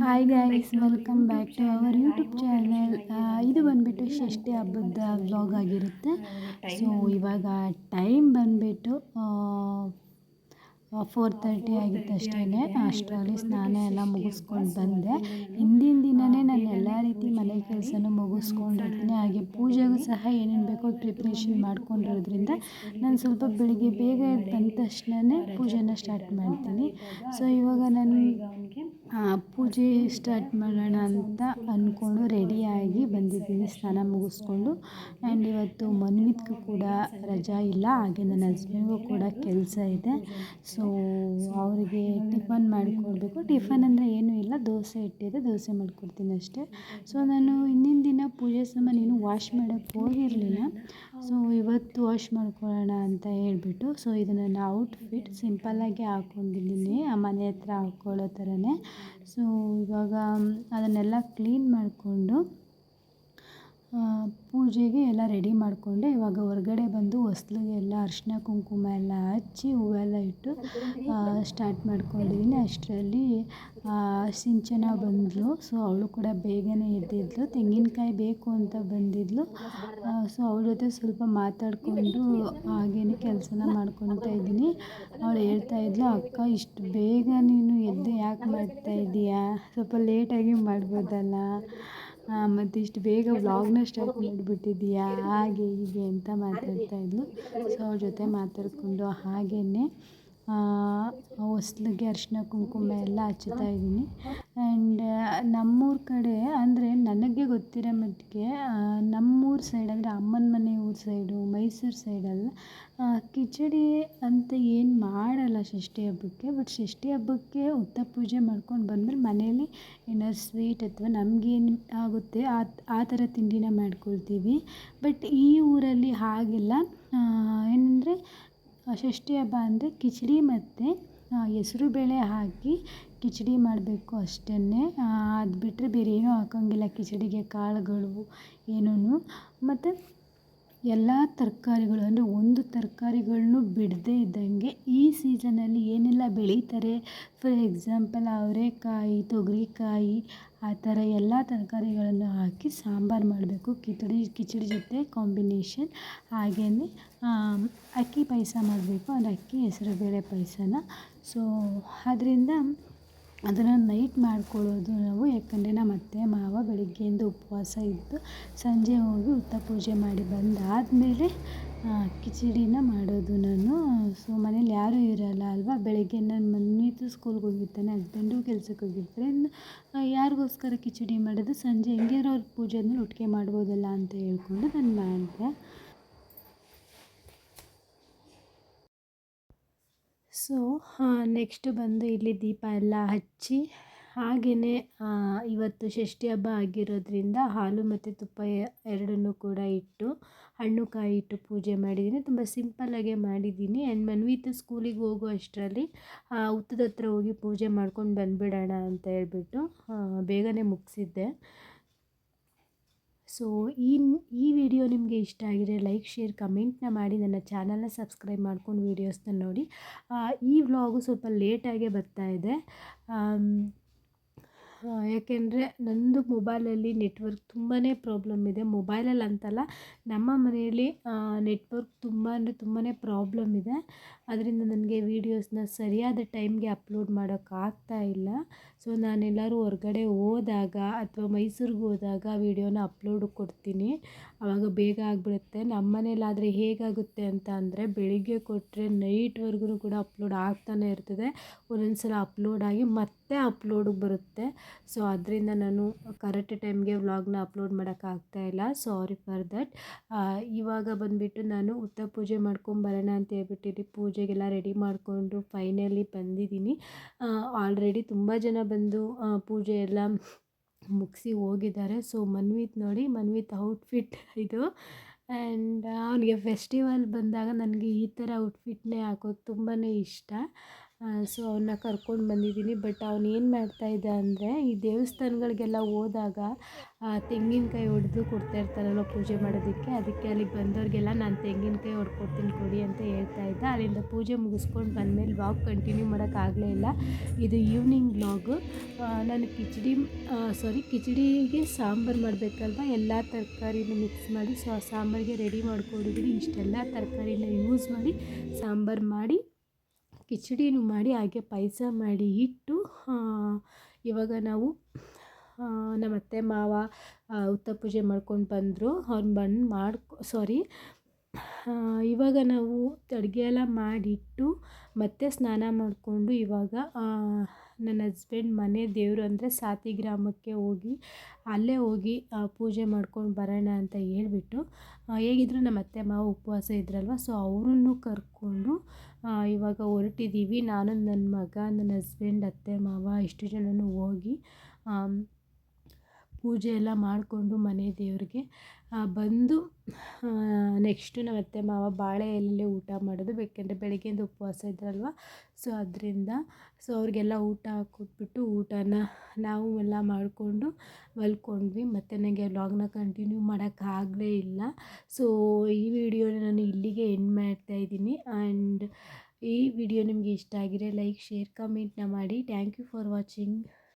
Hi guys welcome back to our YouTube channel ಇದು ಬಂದುಬಿಟ್ಟು ಷಷ್ಠಿ ಹಬ್ಬದ ವ್ಲಾಗ್ ಆಗಿರುತ್ತೆ. ಸೊ ಇವಾಗ ಟೈಮ್ ಬಂದುಬಿಟ್ಟು ಫೋರ್ ತರ್ಟಿ ಆಗಿತ್ತು ಅಷ್ಟೇ ಅಷ್ಟರಲ್ಲಿ ಸ್ನಾನ ಎಲ್ಲ ಮುಗಿಸ್ಕೊಂಡು ಬಂದೆ. ಹಿಂದಿನ ದಿನವೇ ನಾನು ಎಲ್ಲ ರೀತಿ ಮನೆ ಕೆಲಸನೂ ಮುಗಿಸ್ಕೊಂಡಿರ್ತೀನಿ. ಹಾಗೆ ಪೂಜೆಗೂ ಸಹ ಏನೇನು ಬೇಕೋ ಪ್ರಿಪ್ರೇಷನ್ ಮಾಡ್ಕೊಂಡಿರೋದ್ರಿಂದ ನಾನು ಸ್ವಲ್ಪ ಬೆಳಿಗ್ಗೆ ಬೇಗ ಬಂದ ತಕ್ಷಣವೇ ಪೂಜೆನ ಸ್ಟಾರ್ಟ್ ಮಾಡ್ತೀನಿ. ಸೊ ಇವಾಗ ನಾನು ಪೂಜೆ ಸ್ಟಾರ್ಟ್ ಮಾಡೋಣ ಅಂತ ಅಂದ್ಕೊಂಡು ರೆಡಿಯಾಗಿ ಬಂದಿದ್ದೀನಿ ಸ್ನಾನ ಮುಗಿಸ್ಕೊಂಡು ಆ್ಯಂಡ್ ಇವತ್ತು ಮನ್ವಿತ್ಗೂ ಕೂಡ ರಜಾ ಇಲ್ಲ, ಹಾಗೆ ನನ್ನ ಹಸ್ಬೆಂಡ್ಗೂ ಕೂಡ ಕೆಲಸ ಇದೆ. ಸೊ ಅವರಿಗೆ ಟಿಫನ್ ಮಾಡಿಕೊಡ್ಬೇಕು. ಟಿಫನ್ ಅಂದರೆ ಏನೂ ಇಲ್ಲ, ದೋಸೆ ಇಟ್ಟಿದೆ ದೋಸೆ ಮಾಡಿಕೊಡ್ತೀನಿ ಅಷ್ಟೇ. ಸೊ ನಾನು ಹಿಂದಿನ ದಿನ ಪೂಜೆ ಸಾಮಾನು ಏನು ವಾಶ್ ಮಾಡೋಕ್ಕೆ ಹೋಗಿರಲಿಲ್ಲ. ಸೊ ಇವತ್ತು ವಾಶ್ ಮಾಡ್ಕೊಳ್ಳೋಣ ಅಂತ ಹೇಳಿಬಿಟ್ಟು ಸೊ ಇದು ನನ್ನ ಔಟ್ಫಿಟ್ ಸಿಂಪಲ್ಲಾಗಿ ಹಾಕ್ಕೊಂಡಿದ್ದೀನಿ ಮನೆ ಹತ್ರ ಹಾಕ್ಕೊಳ್ಳೋ ಥರನೇ. ಸೊ ಇವಾಗ ಅದನ್ನೆಲ್ಲ ಕ್ಲೀನ್ ಮಾಡಿಕೊಂಡು ಪೂಜೆಗೆ ಎಲ್ಲ ರೆಡಿ ಮಾಡಿಕೊಂಡೆ. ಇವಾಗ ಹೊರ್ಗಡೆ ಬಂದು ಹೊಸ್ಲಿಗೆ ಎಲ್ಲ ಅರಿಶಿನ ಕುಂಕುಮ ಎಲ್ಲ ಹಚ್ಚಿ ಹೂವೆಲ್ಲ ಇಟ್ಟು ಸ್ಟಾರ್ಟ್ ಮಾಡ್ಕೊಂಡಿದ್ದೀನಿ ಅಷ್ಟರಲ್ಲಿ ಸಿಂಚನ ಬಂದಳು ಸೊ ಅವಳು ಕೂಡ ಬೇಗನೆ ಇದ್ದಿದ್ಲು ತೆಂಗಿನಕಾಯಿ ಬೇಕು ಅಂತ ಬಂದಿದ್ಲು. ಸೊ ಅವಳ ಜೊತೆ ಸ್ವಲ್ಪ ಮಾತಾಡಿಕೊಂಡು ಹಾಗೇನೆ ಕೆಲಸನ ಮಾಡ್ಕೊಳ್ತಾ ಇದ್ದೀನಿ. ಅವಳು ಹೇಳ್ತಾ ಇದ್ಲು, ಅಕ್ಕ, ಇಷ್ಟು ಬೇಗ ನೀನು ಎದ್ದು ಯಾಕೆ ಮಾಡ್ತಾ ಇದ್ದೀಯಾ ಸ್ವಲ್ಪ ಲೇಟಾಗಿ ಮಾಡ್ಬೋದಲ್ಲ? ಮತ್ತು ಇಷ್ಟು ಬೇಗ ವ್ಲಾಗ್ನ ಸ್ಟಾರ್ಟ್ ಮಾಡಿಬಿಟ್ಟಿದ್ದೀಯಾ? ಹಾಗೆ ಹೀಗೆ ಅಂತ ಮಾತಾಡ್ತಾ ಇದ್ಲು. ಸೊ ಅವ್ರ ಜೊತೆ ಮಾತಾಡಿಕೊಂಡು ಹಾಗೇ ಹೊಸ್ಲಿಗೆ ಅರಿಶಿನ ಕುಂಕುಮ ಎಲ್ಲ ಹಚ್ಚುತ್ತಾ ಇದ್ದೀನಿ. ಆ್ಯಂಡ್ ನಮ್ಮೂರ ಕಡೆ ಅಂದರೆ ನನಗೆ ಗೊತ್ತಿರೋ ಮಟ್ಟಿಗೆ ನಮ್ಮೂರ ಸೈಡ್ ಅಂದರೆ ಅಮ್ಮನ ಮನೆ ಊರ ಸೈಡು ಮೈಸೂರು ಸೈಡಲ್ಲ ಕಿಚಡಿ ಅಂತ ಏನು ಮಾಡಲ್ಲ ಷಷ್ಠಿ ಹಬ್ಬಕ್ಕೆ ಬಟ್ ಷಷ್ಠಿ ಹಬ್ಬಕ್ಕೆ ಉತ್ತ ಪೂಜೆ ಮಾಡ್ಕೊಂಡು ಬಂದ್ಮೇಲೆ ಮನೇಲಿ ಏನಾದ್ರು ಸ್ವೀಟ್ ಅಥವಾ ನಮಗೇನು ಆಗುತ್ತೆ ಆ ಆ ಥರ ತಿಂಡಿನ ಮಾಡ್ಕೊಳ್ತೀವಿ. ಬಟ್ ಈ ಊರಲ್ಲಿ ಹಾಗಿಲ್ಲ. ಏನಂದರೆ ಷಷ್ಠಿ ಹಬ್ಬ ಅಂದರೆ ಕಿಚಡಿ ಮತ್ತು ಹೆಸ್ರುಬೇಳೆ ಹಾಕಿ ಕಿಚಡಿ ಮಾಡಬೇಕು ಅಷ್ಟೇ ಅದು ಬಿಟ್ಟರೆ ಬೇರೆ ಏನೂ ಹಾಕೋಂಗಿಲ್ಲ. ಕಿಚಡಿಗೆ ಕಾಳುಗಳು ಏನೂ ಮತ್ತು ಎಲ್ಲ ತರಕಾರಿಗಳು, ಅಂದರೆ ಒಂದು ತರಕಾರಿಗಳ್ನೂ ಬಿಡದೇ ಇದ್ದಂಗೆ ಈ ಸೀಸನಲ್ಲಿ ಏನೆಲ್ಲ ಬೆಳೀತಾರೆ? ಫಾರ್ ಎಕ್ಸಾಂಪಲ್ ಅವರೆಕಾಯಿ, ತೊಗರಿಕಾಯಿ, ಆ ಥರ ಎಲ್ಲ ತರಕಾರಿಗಳನ್ನು ಹಾಕಿ ಸಾಂಬಾರು ಮಾಡಬೇಕು. ಕಿಚಡಿ ಕಿಚಡಿ ಜೊತೆ ಕಾಂಬಿನೇಷನ್ ಹಾಗೆಯೇ ಅಕ್ಕಿ ಪಾಯಸ ಮಾಡಬೇಕು. ಅಂದರೆ ಅಕ್ಕಿ, ಹೆಸರುಬೇಳೆ ಪಾಯಸನ. ಸೊ ಅದರಿಂದ ಅದನ್ನು ನೈಟ್ ಮಾಡ್ಕೊಳ್ಳೋದು ನಾವು, ಯಾಕಂದರೆ ನಮ್ಮ ಅತ್ತೆ ಮಾವ ಬೆಳಗ್ಗೆಯಿಂದ ಉಪವಾಸ ಇದ್ದು ಸಂಜೆ ಹೋಗಿ ಉತ್ತ ಪೂಜೆ ಮಾಡಿ ಬಂದಾದಮೇಲೆ ಕಿಚಡಿನ ಮಾಡೋದು ನಾನು. ಸೊ ಮನೇಲಿ ಯಾರೂ ಇರೋಲ್ಲ ಅಲ್ವಾ? ಬೆಳಗ್ಗೆ ನನ್ನ ಮನ್ವಿತು ಸ್ಕೂಲ್ಗೆ ಹೋಗಿರ್ತಾನೆ ಹಸ್ಬೆಂಡು ಕೆಲ್ಸಕ್ಕೆ ಹೋಗಿರ್ತಾರೆ. ಯಾರಿಗೋಸ್ಕರ ಕಿಚಡಿ ಮಾಡೋದು? ಸಂಜೆ ಹೆಂಗಿರೋ ಅವ್ರ ಪೂಜೆ ಆದ್ಮೇಲೆ ಒಟ್ಟಿಗೆ ಮಾಡ್ಬೋದಲ್ಲ ಅಂತ ಹೇಳ್ಕೊಂಡು ನಾನು ಮಾಡಿದೆ. ಸೊ ನೆಕ್ಸ್ಟ್ ಬಂದು ಇಲ್ಲಿ ದೀಪ ಎಲ್ಲ ಹಚ್ಚಿ ಹಾಗೆಯೇ ಇವತ್ತು ಷಷ್ಠಿ ಹಬ್ಬ ಆಗಿರೋದ್ರಿಂದ ಹಾಲು ಮತ್ತು ತುಪ್ಪ ಎರಡನ್ನೂ ಕೂಡ ಇಟ್ಟು ಹಣ್ಣು ಕಾಯಿ ಇಟ್ಟು ಪೂಜೆ ಮಾಡಿದ್ದೀನಿ. ತುಂಬ ಸಿಂಪಲ್ಲಾಗೆ ಮಾಡಿದ್ದೀನಿ. ಆ್ಯಂಡ್ ಮನ್ವಿತ ಸ್ಕೂಲಿಗೆ ಹೋಗೋ ಅಷ್ಟರಲ್ಲಿ ಹುತ್ತದ ಹತ್ರ ಹೋಗಿ ಪೂಜೆ ಮಾಡ್ಕೊಂಡು ಬಂದುಬಿಡೋಣ ಅಂತ ಹೇಳ್ಬಿಟ್ಟು ಬೇಗನೆ ಮುಗಿಸಿದ್ದೆ. ಸೊ ಈ ಈ ವಿಡಿಯೋ ನಿಮಗೆ ಇಷ್ಟ ಆಗಿದೆ ಲೈಕ್, ಶೇರ್, ಕಮೆಂಟ್ನ ಮಾಡಿ. ನನ್ನ ಚಾನಲ್ನ ಸಬ್ಸ್ಕ್ರೈಬ್ ಮಾಡ್ಕೊಂಡು ವೀಡಿಯೋಸ್ನ ನೋಡಿ. ಈ ವ್ಲಾಗು ಸ್ವಲ್ಪ ಲೇಟಾಗೇ ಬರ್ತಾ ಇದೆ. ಯಾಕೆಂದರೆ ನನ್ನದು ಮೊಬೈಲಲ್ಲಿ ನೆಟ್ವರ್ಕ್ ತುಂಬಾ ಪ್ರಾಬ್ಲಮ್ ಇದೆ. ಮೊಬೈಲಲ್ಲಿ ಅಂತಲ್ಲ, ನಮ್ಮ ಮನೆಯಲ್ಲಿ ನೆಟ್ವರ್ಕ್ ತುಂಬ ಅಂದರೆ ತುಂಬಾ ಪ್ರಾಬ್ಲಮ್ ಇದೆ. ಅದರಿಂದ ನನಗೆ ವೀಡಿಯೋಸ್ನ ಸರಿಯಾದ ಟೈಮ್ಗೆ ಅಪ್ಲೋಡ್ ಮಾಡೋಕ್ಕಾಗ್ತಾ ಇಲ್ಲ. ಸೊ ನಾನೆಲ್ಲರೂ ಹೊರ್ಗಡೆ ಹೋದಾಗ ಅಥವಾ ಮೈಸೂರಿಗೆ ಹೋದಾಗ ವೀಡಿಯೋನ ಅಪ್ಲೋಡ್ ಕೊಡ್ತೀನಿ. ಆವಾಗ ಬೇಗ ಆಗಿಬಿಡುತ್ತೆ. ನಮ್ಮ ಮನೇಲಾದರೆ ಹೇಗಾಗುತ್ತೆ ಅಂತ ಅಂದರೆ ಬೆಳಿಗ್ಗೆ ಕೊಟ್ಟರೆ ನೈಟ್ವರೆಗೂ ಕೂಡ ಅಪ್ಲೋಡ್ ಆಗ್ತಾನೆ ಇರ್ತದೆ. ಒಂದೊಂದು ಸಲ ಅಪ್ಲೋಡ್ ಆಗಿ ಮತ್ತೆ ಅಪ್ಲೋಡಿಗೆ ಬರುತ್ತೆ. ಸೊ ಅದರಿಂದ ನಾನು ಕರೆಕ್ಟ್ ಟೈಮ್ಗೆ ವ್ಲಾಗ್ನ ಅಪ್ಲೋಡ್ ಮಾಡೋಕ್ಕಾಗ್ತಾ ಇಲ್ಲ. ಸಾರಿ ಫಾರ್ ದಟ್ ಇವಾಗ ಬಂದುಬಿಟ್ಟು ನಾನು ಉತ್ತ ಪೂಜೆ ಮಾಡ್ಕೊಂಬರೋಣ ಅಂತ ಹೇಳ್ಬಿಟ್ಟಿರಿ ಪೂಜೆಗೆಲ್ಲ ರೆಡಿ ಮಾಡಿಕೊಂಡು ಫೈನಲಿ ಬಂದಿದ್ದೀನಿ. ಆಲ್ರೆಡಿ ತುಂಬ ಜನ ಬಂದು ಪೂಜೆ ಎಲ್ಲ ಮುಗಿಸಿ ಹೋಗಿದ್ದಾರೆ. ಸೊ ಮನ್ವಿತ್ ನೋಡಿ, ಮನ್ವಿತ್ ಔಟ್ಫಿಟ್ ಇದು. ಆ್ಯಂಡ್ ಅವನಿಗೆ ಫೆಸ್ಟಿವಲ್ ಬಂದಾಗ ನನಗೆ ಈ ಥರ ಔಟ್ಫಿಟ್ನೇ ಹಾಕೋದು ತುಂಬಾ ಇಷ್ಟ. ಸೊ ಅವನ್ನ ಕರ್ಕೊಂಡು ಬಂದಿದ್ದೀನಿ. ಬಟ್ ಅವ್ನು ಏನು ಮಾಡ್ತಾಯಿದ್ದ ಅಂದರೆ, ಈ ದೇವಸ್ಥಾನಗಳಿಗೆಲ್ಲ ಹೋದಾಗ ತೆಂಗಿನಕಾಯಿ ಒಡೆದು ಕೊಡ್ತಾ ಇರ್ತಾರಲ್ಲ ಪೂಜೆ ಮಾಡೋದಕ್ಕೆ, ಅದಕ್ಕೆ ಅಲ್ಲಿಗೆ ಬಂದವ್ರಿಗೆಲ್ಲ ನಾನು ತೆಂಗಿನಕಾಯಿ ಹೊಡ್ಕೊಡ್ತೀನಿ ಕೊಡಿ ಅಂತ ಹೇಳ್ತಾ ಇದ್ದ. ಅಲ್ಲಿಂದ ಪೂಜೆ ಮುಗಿಸ್ಕೊಂಡು ಬಂದಮೇಲೆ ವ್ಲಾಗ್ ಕಂಟಿನ್ಯೂ ಮಾಡೋಕ್ಕಾಗಲೇ ಇಲ್ಲ. ಇದು ಈವ್ನಿಂಗ್ ವ್ಲಾಗು ನಾನು ಕಿಚಡಿ ಸಾರಿ ಕಿಚಡಿಗೆ ಸಾಂಬಾರು ಮಾಡಬೇಕಲ್ವ? ಎಲ್ಲ ತರಕಾರಿನ ಮಿಕ್ಸ್ ಮಾಡಿ ಸೊ ಸಾಂಬಾರಿಗೆ ರೆಡಿ ಮಾಡ್ಕೊಂಡಿದ್ದೀನಿ ಇಷ್ಟೆಲ್ಲ ತರಕಾರಿನ ಯೂಸ್ ಮಾಡಿ, ಸಾಂಬಾರು ಮಾಡಿ ಕಿಚಡಿನೂ ಮಾಡಿ, ಹಾಗೆ ಪಾಯಸ ಮಾಡಿ ಇಟ್ಟು ಇವಾಗ ನಾವು ನಮ್ಮ ಅತ್ತೆ, ಮಾವ ಉತ್ತರ ಪೂಜೆ ಮಾಡ್ಕೊಂಡು ಬಂದರು. ಅವ್ರು ಬಂದು ಮಾಡ್ಕೊ ಸಾರಿ ಇವಾಗ ನಾವು ಅಡುಗೆ ಎಲ್ಲ ಮಾಡಿಟ್ಟು ಮತ್ತೆ ಸ್ನಾನ ಮಾಡಿಕೊಂಡು ಇವಾಗ ನನ್ನ ಹಸ್ಬೆಂಡ್ ಮನೆ ದೇವರು ಅಂದರೆ ಸಾತಿ ಗ್ರಾಮಕ್ಕೆ ಹೋಗಿ, ಅಲ್ಲೇ ಹೋಗಿ ಪೂಜೆ ಮಾಡ್ಕೊಂಡು ಬರೋಣ ಅಂತ ಹೇಳಿಬಿಟ್ಟು ಹೇಗಿದ್ರು ನಮ್ಮ ಅತ್ತೆ ಮಾವ ಉಪವಾಸ ಇದ್ರಲ್ವ? ಸೊ ಅವರನ್ನು ಕರ್ಕೊಂಡು ಇವಾಗ ಹೊರಟಿದ್ದೀವಿ. ನಾನು ನನ್ನ ಮಗ, ನನ್ನ ಹಸ್ಬೆಂಡ್ ಅತ್ತೆ, ಮಾವ ಇಷ್ಟು ಜನನೂ ಹೋಗಿ ಪೂಜೆ ಎಲ್ಲ ಮಾಡಿಕೊಂಡು ಮನೆ ದೇವ್ರಿಗೆ ಬಂದು ನೆಕ್ಸ್ಟು ನಮ್ಮ ಅತ್ತೆ ಮಾವ ಬಾಳೆ ಎಲೆಯಲ್ಲೇ ಊಟ ಮಾಡೋದು. ಬೇಕೆಂದರೆ ಬೆಳಗ್ಗೆಯಿಂದ ಉಪವಾಸ ಇದ್ರಲ್ವ? ಸೊ ಅದರಿಂದ ಸೊ ಅವ್ರಿಗೆಲ್ಲ ಊಟ ಹಾಕ್ಕೊಟ್ಬಿಟ್ಟು ಊಟನ ನಾವು ಎಲ್ಲ ಮಾಡಿಕೊಂಡು ಮಲ್ಕೊಂಡ್ವಿ. ಮತ್ತು ನನಗೆ ವ್ಲಾಗ್ನ ಕಂಟಿನ್ಯೂ ಮಾಡೋಕ್ಕಾಗಲೇ ಇಲ್ಲ. ಸೊ ಈ ವಿಡಿಯೋನ ನಾನು ಇಲ್ಲಿಗೆ ಎಂಡ್ ಮಾಡ್ತಾ ಇದ್ದೀನಿ. ಆ್ಯಂಡ್ ಈ ವಿಡಿಯೋ ನಿಮಗೆ ಇಷ್ಟ ಆಗಿದೆ ಲೈಕ್ ಶೇರ್ ಕಮೆಂಟ್ನ ಮಾಡಿ. Thank you for watching